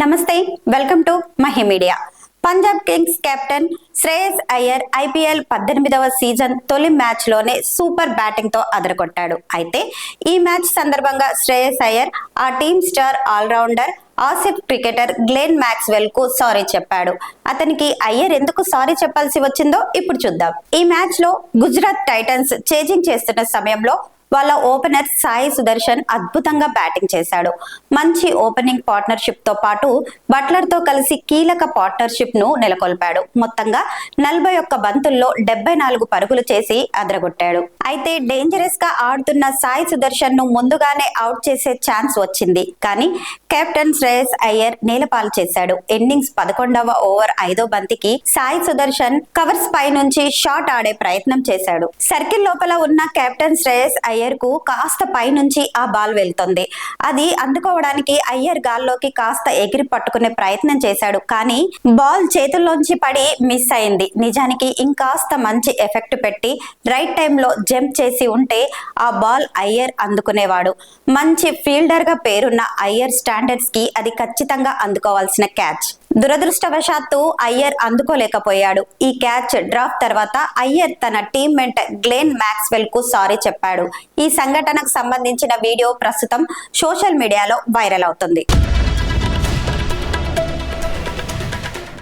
నమస్తే welcome to Mahi media. Punjab Kings captain Shreyas Iyer IPL పద్దెనిమిదవ season తొలి మ్యాచ్లోనే సూపర్ బ్యాటింగ్తో అదరగొట్టాడు. అయితే ఈ మ్యాచ్ సందర్భంగా శ్రేయస్ అయ్యర్ ఆ team star all rounder Aussie cricketer Glenn మ్యాక్స్వెల్కు sorry చెప్పాడు. అతనికి అయ్యర్ ఎందుకు సారీ చెప్పాల్సి వచ్చిందో ఇప్పుడు చూద్దాం. ఈ మ్యాచ్లో గుజరాత్ టైటన్స్ చేజింగ్ చేస్తున్న సమయంలో వాళ్ళ ఓపెనర్ సాయి సుదర్శన్ అద్భుతంగా బ్యాటింగ్ చేశాడు. మంచి ఓపెనింగ్ పార్ట్నర్షిప్తో పాటు బట్లర్తో కలిసి కీలక పార్ట్నర్షిప్ను నెలకొల్పాడు. మొత్తంగా నలభై ఒక్క బంతుల్లో డెబ్బై నాలుగు పరుగులు చేసి అదరగొట్టాడు. అయితే డేంజరస్గా ఆడుతున్న సాయి సుదర్శన్ను ముందుగానే అవుట్ చేసే ఛాన్స్ వచ్చింది. కానీ కెప్టెన్ శ్రేయస్ అయ్యర్ నేలపాలు చేశాడు. ఎండింగ్స్ పదకొండవ ఓవర్ ఐదో బంతికి సాయి సుదర్శన్ కవర్స్ పై నుంచి షాట్ ఆడే ప్రయత్నం చేశాడు. సర్కిల్ లోపల ఉన్న కెప్టెన్ శ్రేయస్ అయ్యర్ అయ్యర్కు కాస్త పై నుంచి ఆ బాల్ వెళ్తుంది. అది అందుకోవడానికి అయ్యర్ గాల్లోకి కాస్త ఎగిరి పట్టుకునే ప్రయత్నం చేశాడు. కానీ బాల్ చేతుల్లోంచి పడి మిస్ అయింది. నిజానికి ఇంకాస్త మంచి ఎఫెక్ట్ పెట్టి రైట్ టైంలో జంప్ చేసి ఉంటే ఆ బాల్ అయ్యర్ అందుకునేవాడు. మంచి ఫీల్డర్గా పేరున్న అయ్యర్ స్టాండర్డ్స్కి అది ఖచ్చితంగా అందుకోవాల్సిన క్యాచ్. దురదృష్టవశాత్తు అయ్యర్ అందుకోలేకపోయాడు. ఈ క్యాచ్ డ్రాప్ తర్వాత అయ్యర్ తన టీమ్మేట్ గ్లెన్ మ్యాక్స్వెల్కు సారీ చెప్పాడు. ఈ సంఘటనకు సంబంధించిన వీడియో ప్రస్తుతం సోషల్ మీడియాలో వైరల్ అవుతుంది.